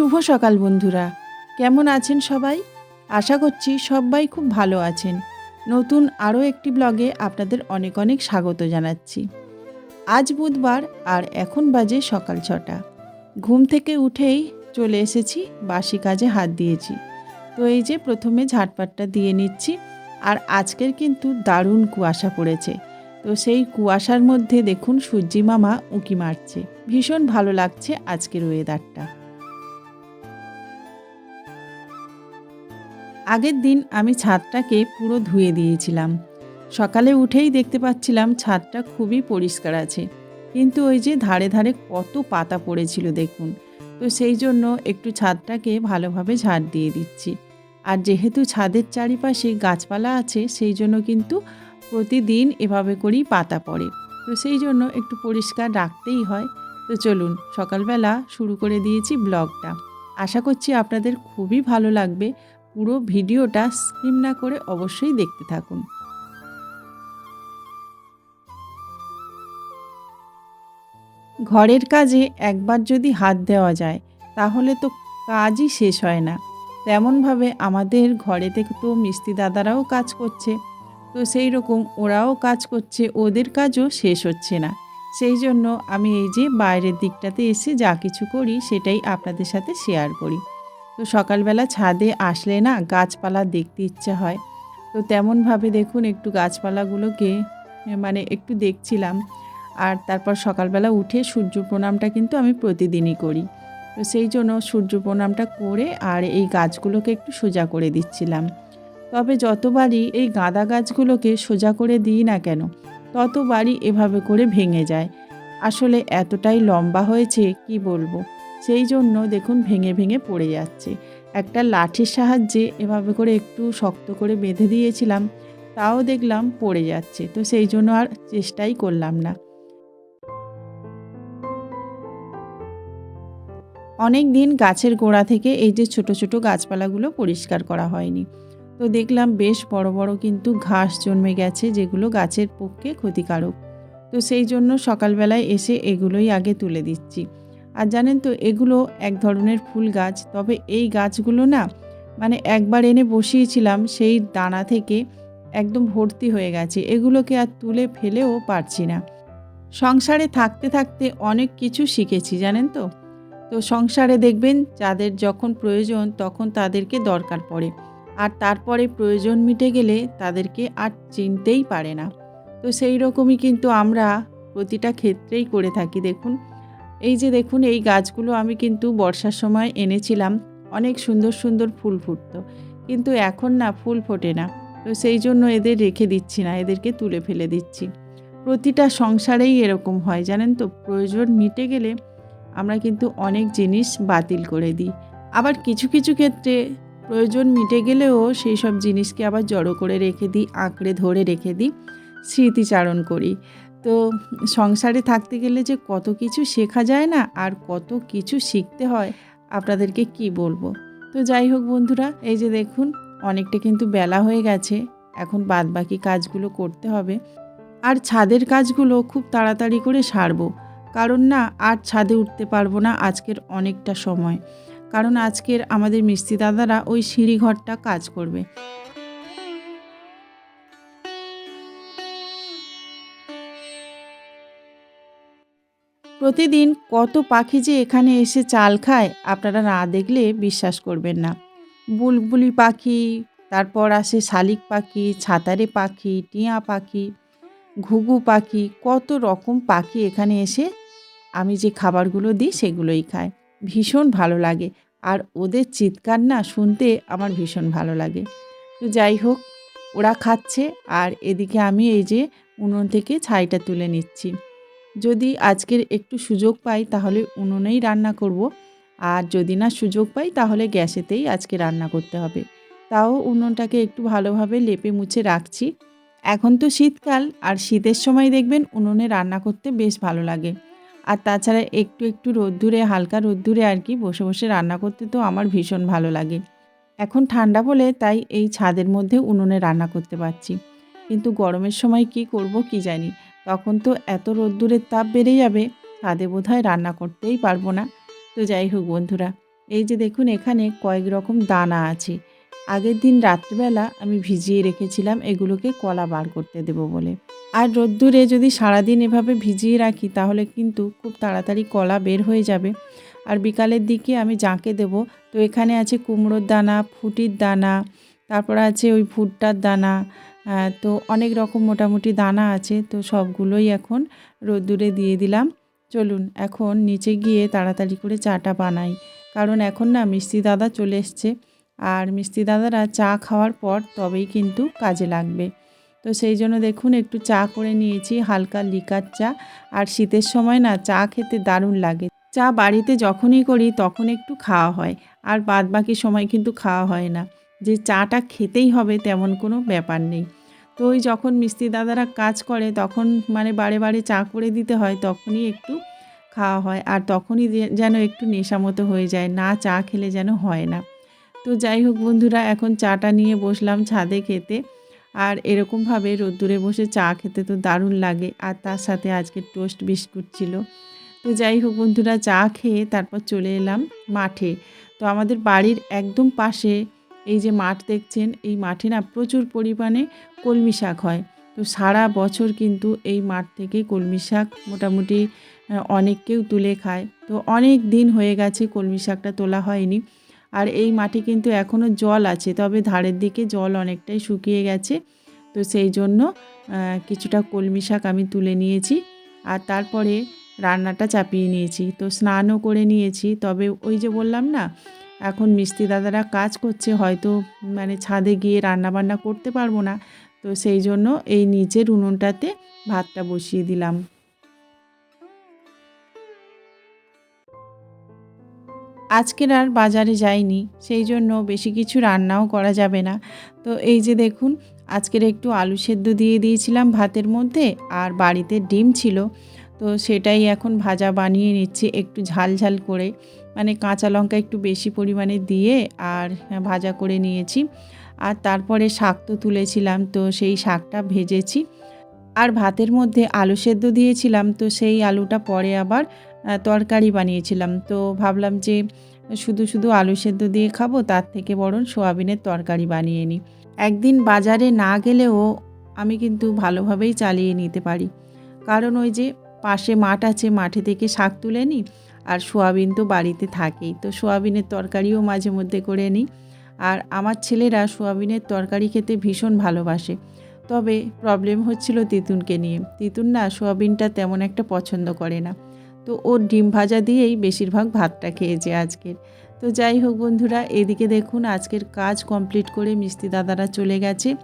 শুভ সকাল বন্ধুরা। কেমন আছেন সবাই? আশা করছি সবাই খুব ভালো আছেন। নতুন আরও একটি ব্লগে আপনাদের অনেক অনেক স্বাগত জানাচ্ছি। আজ বুধবার আর এখন বাজে সকাল ছটা। ঘুম থেকে উঠেই চলে এসেছি, বাসি কাজে হাত দিয়েছি। তো এই যে প্রথমে ঝাটপাটটা দিয়ে নিচ্ছি, আর আজকের কিন্তু দারুণ কুয়াশা পড়েছে। তো সেই কুয়াশার মধ্যে দেখুন সূর্যি মামা উঁকি মারছে। ভীষণ ভালো লাগছে আজকের ওয়েদারটা আগের দিন আমি ছাদটাকে পুরো ধুয়ে দিয়েছিলাম। সকালে উঠেই দেখতে পাচ্ছিলাম ছাদটা খুবই পরিষ্কার আছে। কিন্তু ওই যে ধারে ধারে কত পাতা পড়েছিল দেখুন। তো সেই জন্য একটু ছাদটাকে ভালোভাবে ঝাড় দিয়ে দিচ্ছি। আর যেহেতু ছাদের চারিপাশে গাছপালা আছে, সেই জন্য কিন্তু প্রতিদিন এভাবে করেই পাতা পড়ে। তো সেই জন্য একটু পরিষ্কার রাখতেই হয়। তো চলুন, সকালবেলা শুরু করে দিয়েছি ব্লগটা। আশা করছি আপনাদের খুবই ভালো লাগবে। পুরো ভিডিওটা স্কিম না করে অবশ্যই দেখতে থাকুন। ঘরের কাজে একবার যদি হাত দেওয়া যায়, তাহলে তো কাজই শেষ হয় না। তেমনভাবে আমাদের ঘরে থেকে তো মিস্ত্রি দাদারাও কাজ করছে, তো সেই রকম ওরাও কাজ করছে, ওদের কাজও শেষ হচ্ছে না। সেই জন্য আমি এই যে বাইরের দিকটাতে এসে যা কিছু করি, সেটাই আপনাদের সাথে শেয়ার করি। তো সকালবেলা ছাদে আসলে না গাছপালা দেখতে ইচ্ছে হয়। তো তেমনভাবে দেখুন একটু গাছপালাগুলোকে মানে একটু দেখছিলাম। আর তারপর সকালবেলা উঠে সূর্য প্রণামটা কিন্তু আমি প্রতিদিনই করি। তো সেই জন্য সূর্য প্রণামটা করে আর এই গাছগুলোকে একটু সোজা করে দিচ্ছিলাম। তবে যতবারই এই গাঁদা গাছগুলোকে সোজা করে দিই না কেন, ততবারই এভাবে করে ভেঙে যায়। আসলে এতটাই লম্বা হয়েছে, কি বলব? সেই জন্য দেখুন ভেঙে ভেঙে পড়ে যাচ্ছে। একটা লাঠির সাহায্যে এভাবে করে একটু শক্ত করে বেঁধে দিয়েছিলাম, তাও দেখলাম পড়ে যাচ্ছে। তো সেই জন্য আর চেষ্টাই করলাম না। অনেক দিন গাছের গোড়া থেকে এই যে ছোট ছোট গাছপালাগুলো পরিষ্কার করা হয়নি। তো দেখলাম বেশ বড় বড় কিন্তু ঘাস জন্মে গেছে, যেগুলো গাছের পক্ষে ক্ষতিকারক। তো সেই জন্য সকালবেলায় এসে এগুলোই আগে তুলে দিচ্ছি। আর জানেন তো, এগুলো এক ধরনের ফুল গাছ। তবে এই গাছগুলো না মানে একবার এনে বসিয়েছিলাম, সেই দানা থেকে একদম ভর্তি হয়ে গেছে। এগুলোকে আর তুলে ফেলেও পারছি না। সংসারে থাকতে থাকতে অনেক কিছু শিখেছি, জানেন তো? তো সংসারে দেখবেন, যাদের যখন প্রয়োজন, তখন তাদেরকে দরকার পড়ে। আর তারপরে প্রয়োজন মিটে গেলে তাদেরকে আর চিনতেই পারে না। তো সেই রকমই কিন্তু আমরা প্রতিটা ক্ষেত্রেই করে থাকি, দেখুন। এই যে দেখুন, এই গাছগুলো আমি কিন্তু বর্ষার সময় এনেছিলাম। অনেক সুন্দর সুন্দর ফুল ফুটতো। কিন্তু এখন না, ফুল ফোটে না। তো সেই জন্য এদের রেখে দিচ্ছি না, এদেরকে তুলে ফেলে দিচ্ছি। প্রতিটা সংসারেই এরকম হয়, জানেন তো? প্রয়োজন মিটে গেলে আমরা কিন্তু অনেক জিনিস বাতিল করে দিই। আবার কিছু কিছু ক্ষেত্রে প্রয়োজন মিটে গেলেও সেই সব জিনিসকে আবার জড়ো করে রেখে দিই, আঁকড়ে ধরে রেখে দিই, স্মৃতিচারণ করি। তো সংসারে থাকতে গেলে যে কত কিছু শেখা যায় না আর কত কিছু শিখতে হয়, আপনাদেরকে কি বলব? তো যাই হোক বন্ধুরা, এই যে দেখুন, অনেকটা কিন্তু বেলা হয়ে গেছে, এখন বাদ বাকি কাজগুলো করতে হবে। আর ছাদের কাজগুলো খুব তাড়াতাড়ি করে সারবো, কারণ না আর ছাদে উঠতে পারব না আজকের অনেকটা সময়। কারণ আজকের আমাদের মিস্ত্রি দাদারা ওই সিঁড়িঘরটা কাজ করবে। প্রতিদিন কত পাখি যে এখানে এসে চাল খায়, আপনারা না দেখলে বিশ্বাস করবেন না। বুলবুলি পাখি, তারপর আসে শালিক পাখি, ছাতারে পাখি, টিয়া পাখি, ঘুঘু পাখি, কত রকম পাখি এখানে এসে আমি যে খাবারগুলো দিই সেগুলোই খায়। ভীষণ ভালো লাগে। আর ওদের চিৎকার না শুনতে আমার ভীষণ ভালো লাগে। তো যাই হোক, ওরা খাচ্ছে আর এদিকে আমি এই যে উনুন থেকে ছাইটা তুলে নিচ্ছি। যদি আজকের একটু সুযোগ পাই তাহলে উনুনেই রান্না করব। আর যদি না সুযোগ পাই তাহলে গ্যাসেতেই আজকে রান্না করতে হবে। তাও উনুনটাকে একটু ভালোভাবে লেপে মুছে রাখছি। এখন তো শীতকাল আর শীতের সময় দেখবেন উনুনে রান্না করতে বেশ ভালো লাগে। আর তাছাড়া একটু একটু রোদ্দুরে, হালকা রোদ্দুরে আর কি বসে বসে রান্না করতে তো আমার ভীষণ ভালো লাগে। এখন ঠান্ডা বলে তাই এই ছাদের মধ্যে উনুনে রান্না করতে পারছি। কিন্তু গরমের সময় কি করব কি জানি? তখন তো এত রোদ্দুরের তাপ বেড়ে যাবে ছাদে বোধহয় রান্না করতেই পারব না। তো যাই হোক বন্ধুরা, এই যে দেখুন এখানে কয়েক রকম দানা আছে। আগের দিন রাত্রিবেলা আমি ভিজিয়ে রেখেছিলাম, এগুলোকে কলা বার করতে দেবো বলে। আর রোদ্দুরে যদি সারাদিন এভাবে ভিজিয়ে রাখি, তাহলে কিন্তু খুব তাড়াতাড়ি কলা বের হয়ে যাবে। আর বিকালের দিকে আমি জাঁকে দেব, তো এখানে আছে কুমড়োর দানা, ফুটির দানা, তারপর আছে ওই ভুট্টার দানা তো অনেক রকম মোটামুটি দানা আছে, তো সবগুলোই এখন রোদ্দুরে দিয়ে দিলাম। চলুন এখন নিচে গিয়ে তাড়াতাড়ি করে চাটা বানাই। কারণ এখন না মিষ্টি দাদা চলে এসছে, আর মিষ্টি দাদারা চা খাওয়ার পর তবেই কিন্তু কাজে লাগবে। তো সেই জন্য দেখুন একটু চা করে নিয়েছি, হালকা লিকার চা। আর শীতের সময় না চা খেতে দারুণ লাগে। চা বাড়িতে যখনই করি তখন একটু খাওয়া হয়, আর বাদ বাকি সময় কিন্তু খাওয়া হয় না। যে চাটা খেতেই হবে তেমন কোনো ব্যাপার নেই। তো ওই যখন মিস্ত্রি দাদারা কাজ করে, তখন মানে বারে বারে চা করে দিতে হয়, তখনই একটু খাওয়া হয়। আর তখনই যেন একটু নেশা মতো হয়ে যায়, না চা খেলে যেন হয় না। তো যাই হোক বন্ধুরা, এখন চাটা নিয়ে বসলাম ছাদে খেতে। আর এরকমভাবে রোদ্দুরে বসে চা খেতে তো দারুণ লাগে। আর তার সাথে আজকে টোস্ট বিস্কুট ছিল। তো যাই হোক বন্ধুরা, চা খেয়ে তারপর চলে এলাম মাঠে। তো আমাদের বাড়ির একদম পাশে এই যে মাঠ দেখছেন এই মাঠে না প্রচুর পরিমাণে কলমি শাক হয়। তো সারা বছর কিন্তু এই মাঠ থেকে কলমি শাক মোটামুটি আহ, অনেক কেউ তুলে খায়। তো অনেক দিন হয়ে গেছে কলমি শাকটা তোলা হয়নি। আর এই মাঠে কিন্তু এখনও জল আছে তবে ধারের দিকে জল অনেকটাই শুকিয়ে গেছে। তো সেই জন্য কিছুটা কলমি শাক আমি তুলে নিয়েছি। আর তারপরে রান্নাটা চাপিয়ে নিয়েছি। তো স্নানও করে নিয়েছি। তবে ওই যে বললাম না এখন মিস্ত্রি দাদারা কাজ করছে, হয়তো মানে ছাদে গিয়ে রান্না বান্না করতে পারব না। তো সেই জন্য এই নিচের উনুনটাতে ভাতটা বসিয়ে দিলাম। আজকের আর বাজারে যাইনি, সেই জন্য বেশি কিছু রান্নাও করা যাবে না। তো এই যে দেখুন, আজকের একটু আলু সেদ্ধ দিয়ে দিয়েছিলাম ভাতের মধ্যে, আর বাড়িতে ডিম ছিল। তো সেটাই এখন ভাজা বানিয়ে নিচ্ছি, একটু ঝাল ঝাল করে। মানে কাঁচা লঙ্কা একটু বেশি পরিমাণে দিয়ে আর ভাজা করে নিয়েছি। আর তারপরে শাক তো তুলেছিলাম, তো সেই শাকটা ভেজেছি। আর ভাতের মধ্যে আলু সেদ্ধ দিয়েছিলাম, তো সেই আলুটা পরে আবার তরকারি বানিয়েছিলাম। তো ভাবলাম যে শুধু শুধু আলু সেদ্ধ দিয়ে খাব, তার থেকে বরং সোয়াবিনের তরকারি বানিয়ে নিই। একদিন বাজারে না গেলেও আমি কিন্তু ভালোভাবেই চালিয়ে নিতে পারি। কারণ ওই যে পাশে মাঠ আছে, মাঠে থেকে শাক তুলে নিই আর সোয়াবিন তো বাড়িতে থাকেই, তো সোয়াবিনের তরকারিও মাঝে মধ্যে করে নিই। আর আমার ছেলেরা সোয়াবিনের তরকারি খেতে ভীষণ ভালোবাসে। তবে প্রবলেম হচ্ছিল তিতুনকে নিয়ে। তিতুন না সোয়াবিনটা তেমন একটা পছন্দ করে না। তো ওর ডিম ভাজা দিয়েই বেশিরভাগ ভাতটা খেয়েছে আজকের। তো যাই হোক বন্ধুরা, এদিকে দেখুন আজকের কাজ কমপ্লিট করে মিস্ত্রি দাদারা চলে গেছে।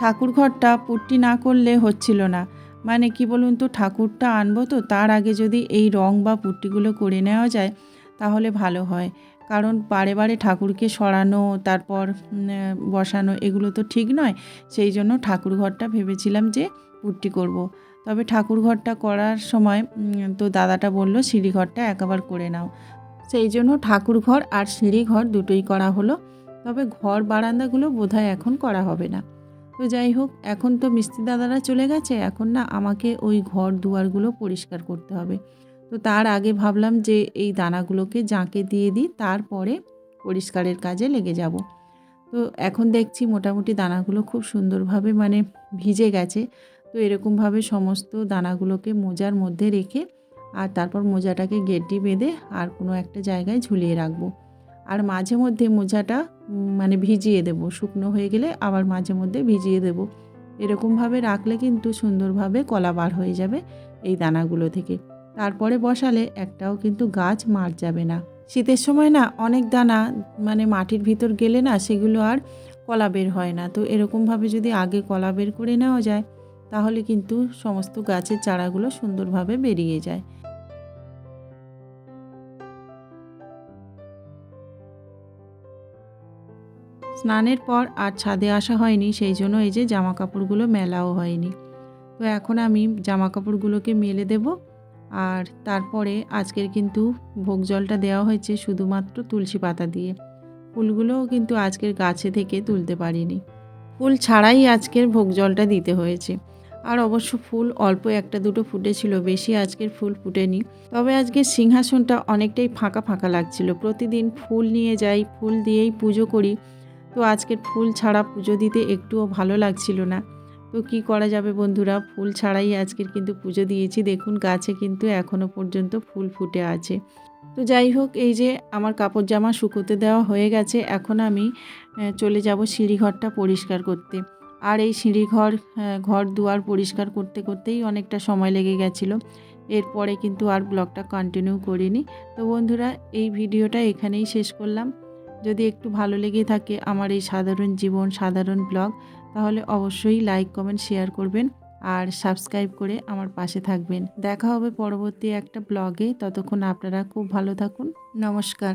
ঠাকুর ঘরটা পুট্টি না করলে হচ্ছিল না। মানে কি বলুন তো, ঠাকুরটা আনব তো, তার আগে যদি এই রং বা পুট্টিগুলো করে নেওয়া যায়, তাহলে ভালো হয়। কারণ বারে বারে ঠাকুরকে সরানো, তারপর বসানো, এগুলো তো ঠিক নয়। সেই জন্য ঠাকুর ঘরটা ভেবেছিলাম যে পুট্টি করব। তবে ঠাকুর ঘরটা করার সময় তো দাদাটা বলল, সিঁড়ি ঘরটা একবার করে নাও। সেই জন্য ঠাকুর ঘর আর সিঁড়ি ঘর দুটোই করা হলো। তবে ঘর বারান্দাগুলো বোধহয় এখন করা হবে না। তো যাই হোক, এখন তো মিস্ত্রি দাদারা চলে গেছে, এখন না আমাকে ওই ঘর দুয়ারগুলো পরিষ্কার করতে হবে। তো তার আগে ভাবলাম যে এই দানাগুলোকে জাঁকে দিয়ে দিই, তারপরে পরিষ্কারের কাজে লেগে যাব। তো এখন দেখছি মোটামুটি দানাগুলো খুব সুন্দরভাবে মানে ভিজে গেছে। তো এরকমভাবে সমস্ত দানাগুলোকে মোজার মধ্যে রেখে আর তারপর মোজাটাকে গেড্ডি বেঁধে আর কোনো একটা জায়গায় ঝুলিয়ে রাখব। আর মাঝে মধ্যে মোজাটা মানে ভিজিয়ে দেব। শুকনো হয়ে গেলে আবার মাঝে মধ্যে ভিজিয়ে দেব। এরকমভাবে রাখলে কিন্তু সুন্দরভাবে কলা বার হয়ে যাবে এই দানাগুলো থেকে। তারপরে বসালে একটাও কিন্তু গাছ মার যাবে না। শীতের সময় না অনেক দানা মানে মাটির ভিতর গেলে না সেগুলো আর কলা বের হয় না। তো এরকমভাবে যদি আগে কলা বের করে নেওয়া যায়, তাহলে কিন্তু সমস্ত গাছের চারাগুলো সুন্দরভাবে বেরিয়ে যায়। স্নানের পর আর ছাদে আসা হয়নি, সেই জন্য এই যে জামা কাপড়গুলো মেলাও হয়নি। তো এখন আমি জামা কাপড়গুলোকে মেলে দেব আর তারপরে আজকের কিন্তু ভোগ জলটা দেওয়া হয়েছে শুধুমাত্র তুলসী পাতা দিয়ে। ফুলগুলোও কিন্তু আজকের গাছে থেকে তুলতে পারিনি। ফুল ছাড়াই আজকের ভোগ জলটা দিতে হয়েছে। আর অবশ্য ফুল অল্প একটা দুটো ফুটেছিল, বেশি আজকের ফুল ফুটেনি। তবে আজকের সিংহাসনটা অনেকটাই ফাঁকা ফাঁকা লাগছিল। প্রতিদিন ফুল নিয়ে যাই, ফুল দিয়েই পুজো করি। তো আজকের ফুল ছাড়া পুজো দিতে একটুও ভালো লাগছিল না। তো কি করা যাবে বন্ধুরা? ফুল ছাড়াই আজকের কিন্তু পুজো দিয়েছি। দেখুন, গাছে কিন্তু এখনও পর্যন্ত ফুল ফুটে আছে। তো যাই হোক, এই যে আমার কাপড় জামা শুকোতে দেওয়া হয়ে গেছে। এখন আমি চলে যাব সিঁড়িঘরটা পরিষ্কার করতে। আর এই সিঁড়িঘর ঘর দুয়ার পরিষ্কার করতে করতেই অনেকটা সময় লেগে গেছিল। এরপরে কিন্তু আর ব্লগটা কন্টিনিউ করিনি। তো বন্ধুরা, এই ভিডিওটা এখানেই শেষ করলাম। যদি একটু ভালো লেগে থাকে আমার এই সাধারণ জীবন, সাধারণ ব্লগ, তাহলে অবশ্যই লাইক কমেন্ট শেয়ার করবেন আর সাবস্ক্রাইব করে আমার পাশে থাকবেন। দেখা হবে পরবর্তী একটা ব্লগে। ততক্ষণ আপনারা খুব ভালো থাকুন। নমস্কার।